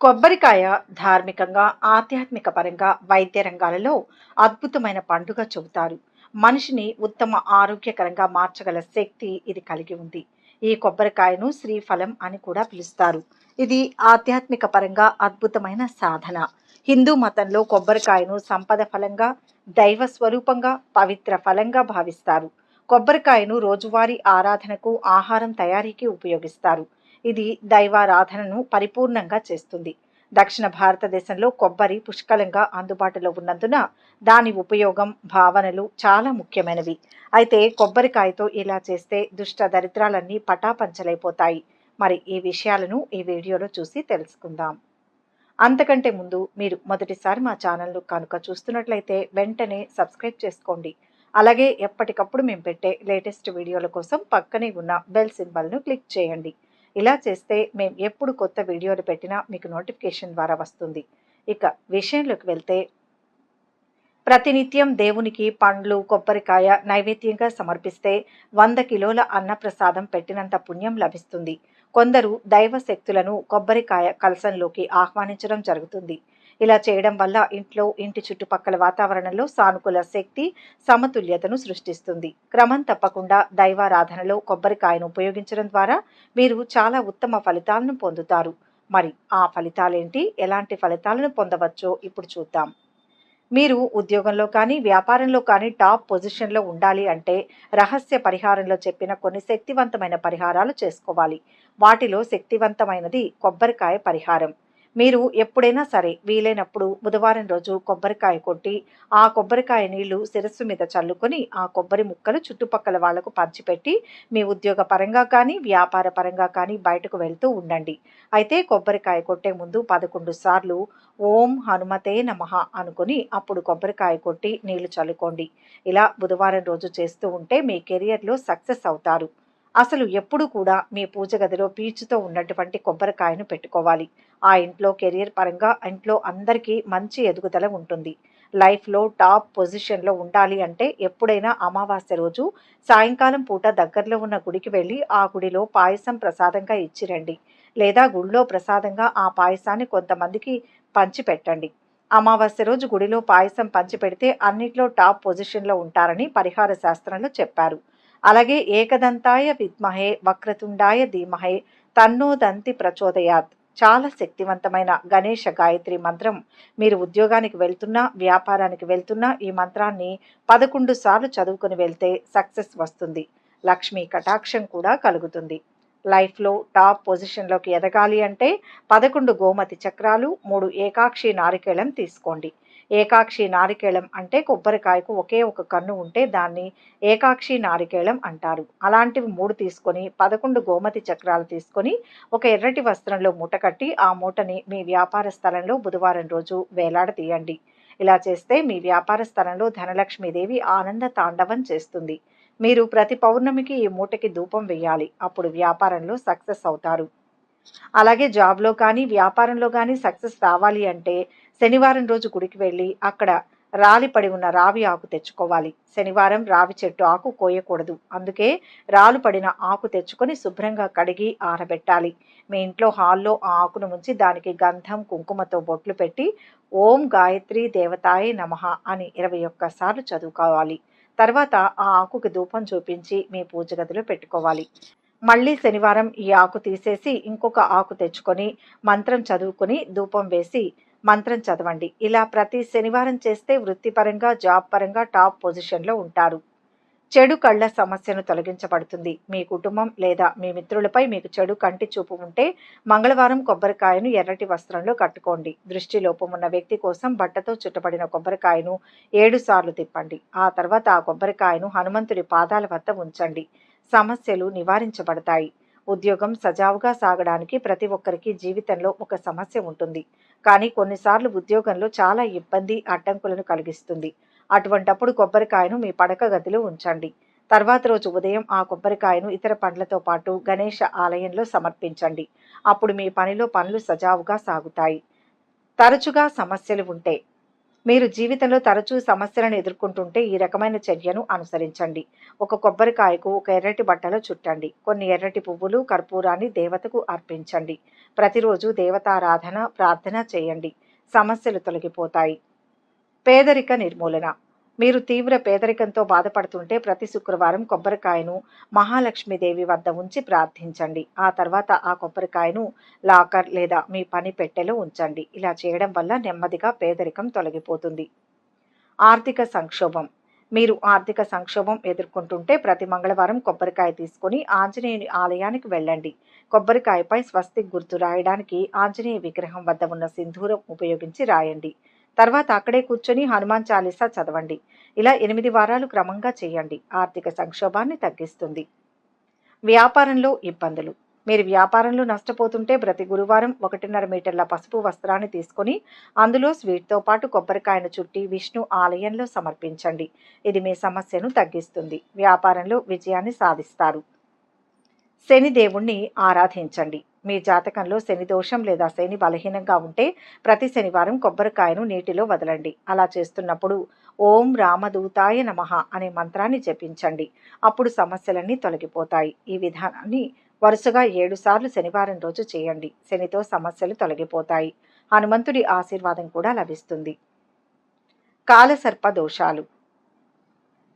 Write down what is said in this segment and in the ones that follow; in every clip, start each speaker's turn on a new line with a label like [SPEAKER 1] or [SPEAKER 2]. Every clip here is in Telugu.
[SPEAKER 1] కొబ్బరికాయ ధార్మికంగా ఆధ్యాత్మిక పరంగా వైద్య రంగాలలో అద్భుతమైన పండుగ చెబుతారు. మనిషిని ఉత్తమ ఆరోగ్యకరంగా మార్చగల శక్తి ఇది కలిగి ఉంది. ఈ కొబ్బరికాయను శ్రీఫలం అని కూడా పిలుస్తారు. ఇది ఆధ్యాత్మిక పరంగా అద్భుతమైన సాధన. హిందూ మతంలో కొబ్బరికాయను సంపద ఫలంగా దైవ స్వరూపంగా పవిత్ర ఫలంగా భావిస్తారు. కొబ్బరికాయను రోజువారీ ఆరాధనకు ఆహారం తయారీకి ఉపయోగిస్తారు. ఇది దైవారాధనను పరిపూర్ణంగా చేస్తుంది. దక్షిణ భారతదేశంలో కొబ్బరి పుష్కలంగా అందుబాటులో ఉన్నందున దాని ఉపయోగం భావనలు చాలా ముఖ్యమైనవి. అయితే కొబ్బరికాయతో ఇలా చేస్తే దుష్ట దరిద్రాలన్నీ పటాపంచలైపోతాయి. మరి ఈ విషయాలను ఈ వీడియోలో చూసి తెలుసుకుందాం. అంతకంటే ముందు మీరు మొదటిసారి మా ఛానల్ను కనుక చూస్తున్నట్లయితే వెంటనే సబ్స్క్రైబ్ చేసుకోండి. అలాగే ఎప్పటికప్పుడు మేము పెట్టే లేటెస్ట్ వీడియోల కోసం పక్కనే ఉన్న బెల్ సింబల్ను క్లిక్ చేయండి. ఇలా చేస్తే మేము ఎప్పుడు కొత్త వీడియోలు పెట్టినా మీకు నోటిఫికేషన్ ద్వారా వస్తుంది. ఇక విషయంలోకి వెళ్తే ప్రతినిత్యం దేవునికి పండ్లు కొబ్బరికాయ నైవేద్యంగా సమర్పిస్తే వంద కిలోల అన్నప్రసాదం పెట్టినంత పుణ్యం లభిస్తుంది. కొందరు దైవ శక్తులను కొబ్బరికాయ కలసంలోకి ఆహ్వానించడం జరుగుతుంది. ఇలా చేయడం వల్ల ఇంట్లో ఇంటి చుట్టుపక్కల వాతావరణంలో సానుకూల శక్తి సమతుల్యతను సృష్టిస్తుంది. క్రమం తప్పకుండా దైవారాధనలో కొబ్బరికాయను ఉపయోగించడం ద్వారా మీరు చాలా ఉత్తమ ఫలితాలను పొందుతారు. మరి ఆ ఫలితాలేంటి? ఎలాంటి ఫలితాలను పొందవచ్చో ఇప్పుడు చూద్దాం. మీరు ఉద్యోగంలో కానీ వ్యాపారంలో కానీ టాప్ పొజిషన్లో ఉండాలి అంటే రహస్య పరిహారంలో చెప్పిన కొన్ని శక్తివంతమైన పరిహారాలు చేసుకోవాలి. వాటిలో శక్తివంతమైనది కొబ్బరికాయ పరిహారం. మీరు ఎప్పుడైనా సరే వీలైనప్పుడు బుధవారం రోజు కొబ్బరికాయ కొట్టి ఆ కొబ్బరికాయ నీళ్ళు శిరస్సు మీద చల్లుకొని ఆ కొబ్బరి ముక్కలు చుట్టుపక్కల వాళ్ళకు పంచిపెట్టి మీ ఉద్యోగ పరంగా కానీ వ్యాపార పరంగా కానీ బయటకు వెళ్తూ ఉండండి. అయితే కొబ్బరికాయ కొట్టే ముందు పదకొండు సార్లు ఓం హనుమతే నమ అనుకుని అప్పుడు కొబ్బరికాయ కొట్టి నీళ్ళు చల్లుకోండి. ఇలా బుధవారం రోజు చేస్తూ ఉంటే మీ కెరియర్లో సక్సెస్ అవుతారు. అసలు ఎప్పుడు కూడా మీ పూజ గదిలో పీచుతో ఉన్నటువంటి కొబ్బరికాయను పెట్టుకోవాలి. ఆ ఇంట్లో కెరియర్ పరంగా ఇంట్లో అందరికీ మంచి ఎదుగుదల ఉంటుంది. లైఫ్లో టాప్ పొజిషన్లో ఉండాలి అంటే ఎప్పుడైనా అమావాస్య రోజు సాయంకాలం పూట దగ్గరలో ఉన్న గుడికి వెళ్ళి ఆ గుడిలో పాయసం ప్రసాదంగా ఇచ్చిరండి లేదా గుడిలో ప్రసాదంగా ఆ పాయసాన్ని కొంతమందికి పంచిపెట్టండి అమావాస్య రోజు గుడిలో పాయసం పంచిపెడితే అన్నిట్లో టాప్ పొజిషన్లో ఉంటారని పరిహార శాస్త్రంలో చెప్పారు. అలాగే ఏకదంతాయ విద్మహే వక్రతుండాయ ధీమహే తన్నో దంతి ప్రచోదయాత్. చాలా శక్తివంతమైన గణేష గాయత్రి మంత్రం. మీరు ఉద్యోగానికి వెళ్తున్నా వ్యాపారానికి వెళ్తున్నా ఈ మంత్రాన్ని పదకొండు సార్లు చదువుకుని వెళ్తే సక్సెస్ వస్తుంది. లక్ష్మీ కటాక్షం కూడా కలుగుతుంది. లైఫ్లో టాప్ పొజిషన్లోకి ఎదగాలి అంటే పదకొండు గోమతి చక్రాలు మూడు ఏకాక్షి నారికేళం తీసుకోండి. ఏకాక్షి నారికేళం అంటే కొబ్బరికాయకు ఒకే ఒక కన్ను ఉంటే దాన్ని ఏకాక్షి నారికేళం అంటారు. అలాంటివి మూడు తీసుకొని పదకొండు గోమతి చక్రాలు తీసుకొని ఒక ఎర్రటి వస్త్రంలో మూట కట్టి ఆ మూటని మీ వ్యాపార స్థలంలో బుధవారం రోజు వేలాడదీయండి ఇలా చేస్తే మీ వ్యాపార స్థలంలో ధనలక్ష్మీదేవి ఆనంద తాండవం చేస్తుంది. మీరు ప్రతి పౌర్ణమికి ఈ మూటకి ధూపం వేయాలి అప్పుడు వ్యాపారంలో సక్సెస్ అవుతారు. అలాగే జాబ్లో కానీ వ్యాపారంలో కానీ సక్సెస్ రావాలి అంటే శనివారం రోజు గుడికి వెళ్ళి అక్కడ రాలిపడి ఉన్న రావి ఆకు తెచ్చుకోవాలి. శనివారం రావి చెట్టు ఆకు కోయకూడదు. అందుకే రాలు పడిన ఆకు తెచ్చుకొని శుభ్రంగా కడిగి ఆరబెట్టాలి. మీ ఇంట్లో హాల్లో ఆ ఆకును ఉంచి దానికి గంధం కుంకుమతో బొట్లు పెట్టి ఓం గాయత్రి దేవతాయ నమ అని ఇరవై ఒక్కసార్లు చదువుకోవాలి. తర్వాత ఆ ఆకుకి ధూపం చూపించి మీ పూజ గదిలో పెట్టుకోవాలి. మళ్ళీ శనివారం ఈ ఆకు తీసేసి ఇంకొక ఆకు తెచ్చుకొని మంత్రం చదువుకొని ధూపం వేసి మంత్రం చదవండి. ఇలా ప్రతి శనివారం చేస్తే వృత్తిపరంగా జాబ్ పరంగా టాప్ పొజిషన్లో ఉంటారు. చెడు కళ్ళ సమస్యను తొలగించబడుతుంది. మీ కుటుంబం లేదా మీ మిత్రులపై మీకు చెడు కంటి చూపు ఉంటే మంగళవారం కొబ్బరికాయను ఎర్రటి వస్త్రంలో కట్టుకోండి. దృష్టి లోపం ఉన్న వ్యక్తి కోసం బట్టతో చుట్టబడిన కొబ్బరికాయను ఏడు సార్లు తిప్పండి. ఆ తర్వాత ఆ కొబ్బరికాయను హనుమంతుడి పాదాల వద్ద ఉంచండి. సమస్యలు నివారించబడతాయి. ఉద్యోగం సజావుగా సాగడానికి ప్రతి ఒక్కరికి జీవితంలో ఒక సమస్య ఉంటుంది. కానీ కొన్నిసార్లు ఉద్యోగంలో చాలా ఇబ్బంది అడ్డంకులను కలిగిస్తుంది. అటువంటప్పుడు కొబ్బరికాయను మీ పడక గదిలో ఉంచండి. తర్వాత రోజు ఉదయం ఆ కొబ్బరికాయను ఇతర పండ్లతో పాటు గణేష ఆలయంలో సమర్పించండి. అప్పుడు మీ పనిలో పనులు సజావుగా సాగుతాయి. తరచుగా సమస్యలు ఉంటే మీరు జీవితంలో తరచూ సమస్యలను ఎదుర్కొంటుంటే ఈ రకమైన చర్యను అనుసరించండి. ఒక కొబ్బరికాయకు ఒక ఎర్రటి బట్టలో చుట్టండి. కొన్ని ఎర్రటి పువ్వులు కర్పూరాన్ని దేవతకు అర్పించండి. ప్రతిరోజు దేవతారాధన ప్రార్థన చేయండి. సమస్యలు తొలగిపోతాయి. పేదరిక నిర్మూలన. మీరు తీవ్ర పేదరికంతో బాధపడుతుంటే ప్రతి శుక్రవారం కొబ్బరికాయను మహాలక్ష్మీదేవి వద్ద ఉంచి ప్రార్థించండి. ఆ తర్వాత ఆ కొబ్బరికాయను లాకర్ లేదా మీ పని పెట్టెలో ఉంచండి. ఇలా చేయడం వల్ల నెమ్మదిగా పేదరికం తొలగిపోతుంది. ఆర్థిక సంక్షోభం. మీరు ఆర్థిక సంక్షోభం ఎదుర్కొంటుంటే ప్రతి మంగళవారం కొబ్బరికాయ తీసుకొని ఆంజనేయుని ఆలయానికి వెళ్ళండి. కొబ్బరికాయపై స్వస్తిక్ గుర్తు రాయడానికి ఆంజనేయ విగ్రహం వద్ద ఉన్న సింధూరం ఉపయోగించి రాయండి. తర్వాత అక్కడే కూర్చొని హనుమాన్ చాలీసా చదవండి. ఇలా ఎనిమిది వారాలు క్రమంగా చేయండి. ఆర్థిక సంక్షోభాన్ని తగ్గిస్తుంది. వ్యాపారంలో ఇబ్బందులు. మీరు వ్యాపారంలో నష్టపోతుంటే ప్రతి గురువారం ఒకటిన్నర మీటర్ల పసుపు వస్త్రాన్ని తీసుకొని అందులో స్వీట్తో పాటు కొబ్బరికాయను చుట్టి విష్ణు ఆలయంలో సమర్పించండి. ఇది మీ సమస్యను తగ్గిస్తుంది. వ్యాపారంలో విజయాన్ని సాధిస్తారు. శని దేవుణ్ణి ఆరాధించండి. మీ జాతకంలో శని దోషం లేదా శని బలహీనంగా ఉంటే ప్రతి శనివారం కొబ్బరికాయను నీటిలో వదలండి. అలా చేస్తున్నప్పుడు ఓం రామదూతాయ నమః అనే మంత్రాన్ని జపించండి. అప్పుడు సమస్యలన్నీ తొలగిపోతాయి. ఈ విధానాన్ని వరుసగా ఏడుసార్లు శనివారం రోజు చేయండి. శనితో సమస్యలు తొలగిపోతాయి. హనుమంతుడి ఆశీర్వాదం కూడా లభిస్తుంది. కాలసర్ప దోషాలు.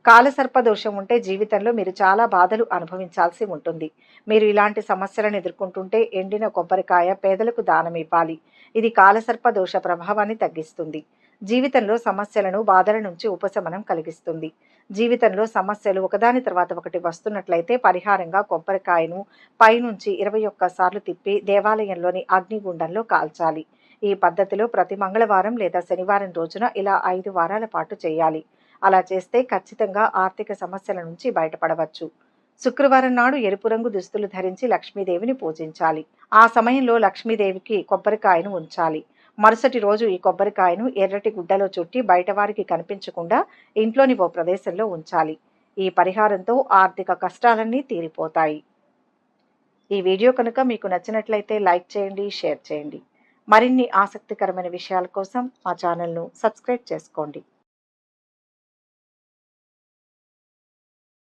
[SPEAKER 1] కాలసర్ప దోషం ఉంటే జీవితంలో మీరు చాలా బాధలు అనుభవించాల్సి ఉంటుంది. మీరు ఇలాంటి సమస్యలను ఎదుర్కొంటుంటే ఎండిన కొబ్బరికాయ పేదలకు దానం ఇవ్వాలి. ఇది కాలసర్ప దోష ప్రభావాన్ని తగ్గిస్తుంది. జీవితంలో సమస్యలను బాధల నుంచి ఉపశమనం కలిగిస్తుంది. జీవితంలో సమస్యలు ఒకదాని తర్వాత ఒకటి వస్తున్నట్లయితే పరిహారంగా కొబ్బరికాయను పైనుంచి ఇరవై ఒక్కసార్లు తిప్పి దేవాలయంలోని అగ్నిగుండంలో కాల్చాలి. ఈ పద్ధతిలో ప్రతి మంగళవారం లేదా శనివారం రోజున ఇలా ఐదు వారాల పాటు చేయాలి. అలా చేస్తే ఖచ్చితంగా ఆర్థిక సమస్యల నుంచి బయటపడవచ్చు. శుక్రవారం నాడు ఎరుపు రంగు దుస్తులు ధరించి లక్ష్మీదేవిని పూజించాలి. ఆ సమయంలో లక్ష్మీదేవికి కొబ్బరికాయను ఉంచాలి. మరుసటి రోజు ఈ కొబ్బరికాయను ఎర్రటి గుడ్డలో చుట్టి బయటవారికి కనిపించకుండా ఇంట్లోని ఓ ప్రదేశంలో ఉంచాలి. ఈ పరిహారంతో ఆర్థిక కష్టాలన్నీ తీరిపోతాయి. ఈ వీడియో కనుక మీకు నచ్చినట్లయితే లైక్ చేయండి షేర్ చేయండి. మరిన్ని ఆసక్తికరమైన విషయాల కోసం మా ఛానల్ను సబ్స్క్రైబ్ చేసుకోండి.